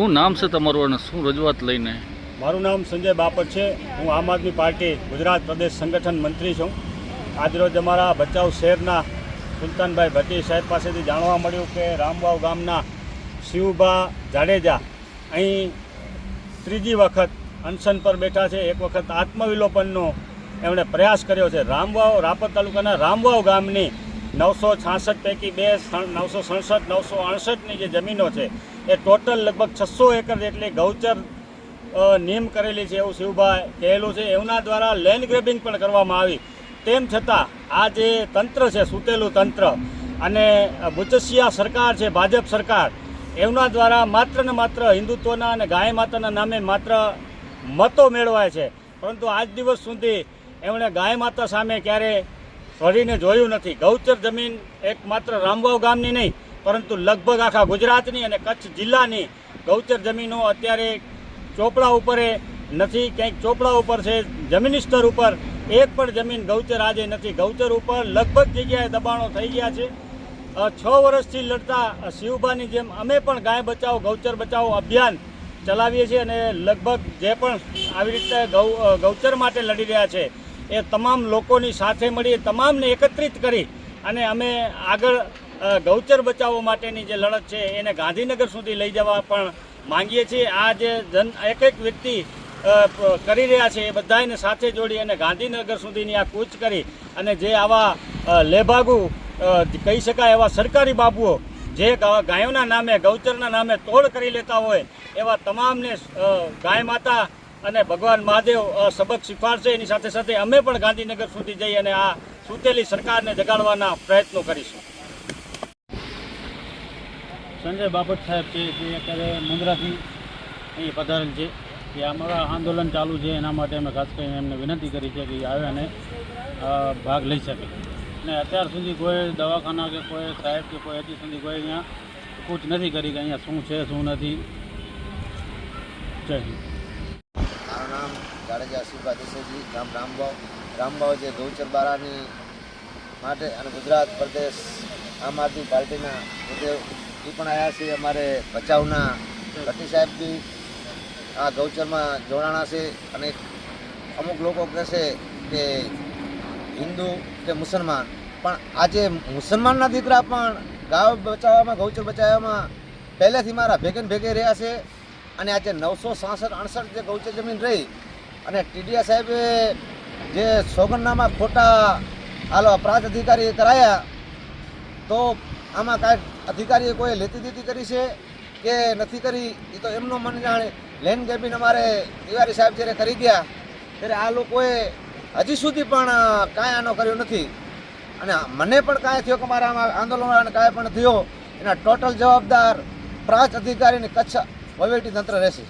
શું નામ છે તમારું અને શું રજૂઆત લઈને? મારું નામ સંજય બાપટ છે. હું આમ આદમી પાર્ટી ગુજરાત પ્રદેશ સંગઠન મંત્રી છું. આજરોજ અમારા ભચાઉ શહેરના સુલતાનભાઈ ભટ્ટી સાહેબ પાસેથી જાણવા મળ્યું કે રામવાવ ગામના શિવભા જાડેજા અહીં ત્રીજી વખત અનશન પર બેઠા છે. એક વખત આત્મવિલોપનનો એમણે પ્રયાસ કર્યો છે. રામવાવ, રાપર તાલુકાના રામવાવ ગામની નવસો છાસઠ પૈકી બે નવસો સડસઠ, નવસો અડસઠની જે જમીનો છે, એ ટોટલ લગભગ છસો એકર જેટલી ગૌચર નિયમ કરેલી છે એવું શિવભાઈ કહેલું છે. એમના દ્વારા લેન્ડ ગ્રેબિંગ પણ કરવામાં આવી. તેમ છતાં, આ જે તંત્ર છે, સૂતેલું તંત્ર અને બુચસિયા સરકાર છે, ભાજપ સરકાર એમના દ્વારા માત્ર ને માત્ર હિન્દુત્વના અને ગાય માતાના નામે માત્ર મતો મેળવાય છે. પરંતુ આજ દિવસ સુધી એમણે ગાય માતા સામે ક્યારે ફરીને જોયું નથી. ગૌચર જમીન એકમાત્ર રામવાવ ગામની નહીં, પરંતુ લગભગ આખા ગુજરાતની અને કચ્છ જિલ્લાની ગૌચર જમીનો અત્યારે ચોપડા ઉપર નથી, ક્યાંક ચોપડા ઉપર છે, જમીની સ્તર ઉપર એક પણ જમીન ગૌચર આજે નથી. ગૌચર ઉપર લગભગ જગ્યાએ દબાણો થઈ ગયા છે. છ વર્ષથી લડતા શિવબાની જેમ અમે પણ ગાય બચાવો, ગૌચર બચાવો અભિયાન ચલાવીએ છીએ અને લગભગ જે પણ આવી રીતે ગૌ ગૌચર માટે લડી રહ્યા છે એ તમામ લોકોની સાથે મળી, તમામને એકત્રિત કરી અને અમે આગળ ગૌચર બચાવો માટેની જે લડત છે એને ગાંધીનગર સુધી લઈ જવા પણ માંગીએ છીએ. આ જે જન, એક એક વ્યક્તિ કરી રહ્યા છે એ બધાને સાથે જોડી અને ગાંધીનગર સુધીની આ કૂચ કરી અને જે આવા લેભાગુ કહી શકાય એવા સરકારી બાબુઓ જે ગાયોના નામે, ગૌચરના નામે તોડ કરી લેતા હોય એવા તમામને ગાય માતા અને ભગવાન મહાદેવ સબક શીખવાડશે એની સાથે સાથે અમે પણ ગાંધીનગર સુધી જઈ અને આ સૂતેલી સરકારને જગાડવાના પ્રયત્નો કરીશું. સંજય બાપટ સાહેબ છે, જે અત્યારે મુંદ્રાથી અહીં પધારેલ છે. કે અમારા આંદોલન ચાલુ છે, એના માટે અમે ખાસ કરીને એમને વિનંતી કરી છે કે આવે અને ભાગ લઈ શકે. અને અત્યાર સુધી કોઈ દવાખાના કે કોઈ સાહેબ કે કોઈ હજી સુધી કોઈ અહીંયા કૂચ નથી કરી કે અહીંયા શું છે, શું નથી. જય હિન્દ. જાડેજા શિવભા દેસાઈજી ગામ રામભાવ રામભાવ જે ગૌચર બારાની માટે અને ગુજરાત પ્રદેશ આમ આદમી પાર્ટીના એ પણ આવ્યા છે. અમારે ભચાઉના ભટ્ટી સાહેબ બી આ ગૌચરમાં જોડાણા છે અને અમુક લોકો કહેશે કે હિન્દુ કે મુસલમાન. પણ આજે મુસલમાનના દીકરા પણ ગાવ બચાવવામાં ગૌચર બચાવવામાં પહેલેથી મારા ભેગે ભેગે રહ્યા છે. અને આજે નવસો સાસઠ, અડસઠ જે ગૌચર જમીન રહી અને ટીડીયા સાહેબે જે સોગંદનામા ખોટા હાલો પ્રાંત અધિકારીએ કરાયા, તો આમાં કાંઈ અધિકારીએ કોઈ લેતી દીતી કરી છે કે નથી કરી? એ તો એમનો મન જાણે લેન ગેબિન અમારે તિવારી સાહેબ જ્યારે કરી ગયા, ત્યારે આ લોકોએ હજી સુધી પણ કાંઈ આનો કર્યો નથી. અને મને પણ કાંઈ થયો કે મારા આમાં આંદોલન કાંઈ પણ થયો, એના ટોટલ જવાબદાર પ્રાંત અધિકારીને કચ્છ વહીવટી તંત્ર રહેશે.